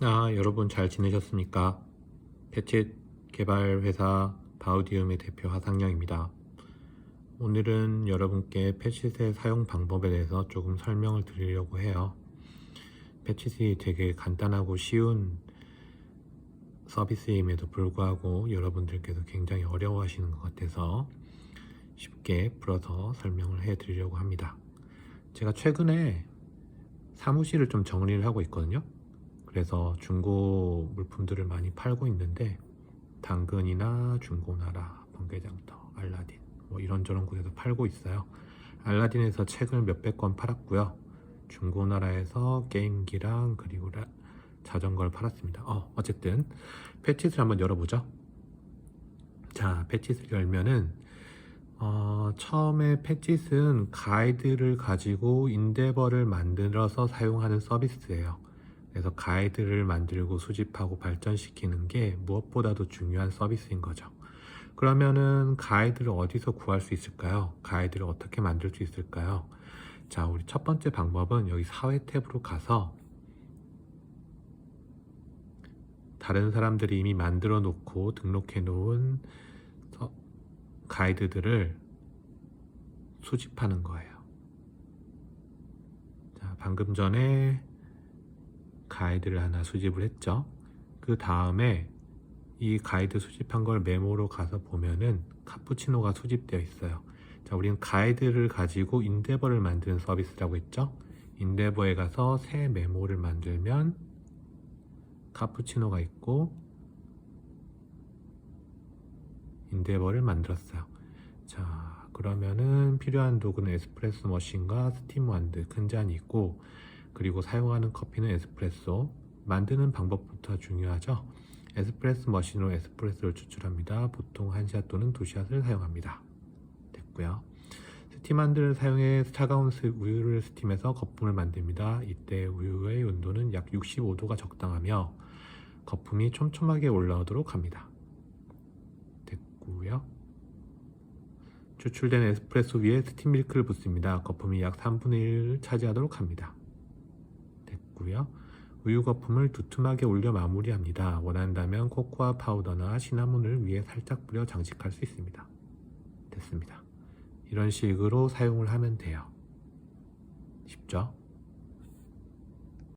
아, 여러분 잘 지내셨습니까? 패치 개발 회사 바우디움의 대표 하상영입니다. 오늘은 여러분께 패치셋 사용 방법에 대해서 조금 설명을 드리려고 해요. 패치셋이 되게 간단하고 쉬운 서비스임에도 불구하고 여러분들께서 굉장히 어려워하시는 것 같아서 쉽게 풀어서 설명을 해 드리려고 합니다. 제가 최근에 사무실을 좀 정리를 하고 있거든요. 그래서 중고 물품들을 많이 팔고 있는데 당근이나 중고나라, 번개장터, 알라딘 뭐 이런저런 곳에서 팔고 있어요. 알라딘에서 책을 몇백 권 팔았고요. 중고나라에서 게임기랑 그리고 라- 자전거를 팔았습니다. 어, 어쨌든 패치를 한번 열어보죠. 자, 패치를 열면은 어, 처음에 패치는 가이드를 가지고 인데버를 만들어서 사용하는 서비스예요. 그래서 가이드를 만들고 수집하고 발전시키는 게 무엇보다도 중요한 서비스인 거죠. 그러면은 가이드를 어디서 구할 수 있을까요? 가이드를 어떻게 만들 수 있을까요? 자, 우리 첫 번째 방법은 여기 사회 탭으로 가서 다른 사람들이 이미 만들어 놓고 등록해 놓은 서- 가이드들을 수집하는 거예요. 자, 방금 전에 가이드를 하나 수집을 했죠. 그 다음에 이 가이드 수집한 걸 메모로 가서 보면은 카푸치노가 수집되어 있어요. 자, 우리는 가이드를 가지고 인데버를 만드는 서비스라고 했죠. 인데버에 가서 새 메모를 만들면 카푸치노가 있고 인데버를 만들었어요. 자, 그러면은 필요한 도구는 에스프레소 머신과 스팀 완드 큰 잔이 있고 그리고 사용하는 커피는 에스프레소 만드는 방법부터 중요하죠. 에스프레소 머신으로 에스프레소를 추출합니다. 보통 한샷 또는 두 샷을 사용합니다. 됐고요. 스팀한드를 사용해 차가운 스- 우유를 스팀해서 거품을 만듭니다. 이때 우유의 온도는 약 65도가 적당하며 거품이 촘촘하게 올라오도록 합니다. 됐고요. 추출된 에스프레소 위에 스팀 밀크를 붓습니다. 거품이 약 3분의 1을 차지하도록 합니다. 됐고요. 우유 거품을 두툼하게 올려 마무리합니다. 원한다면 코코아 파우더나 시나몬을 위에 살짝 뿌려 장식할 수 있습니다. 됐습니다. 이런 식으로 사용을 하면 돼요. 쉽죠?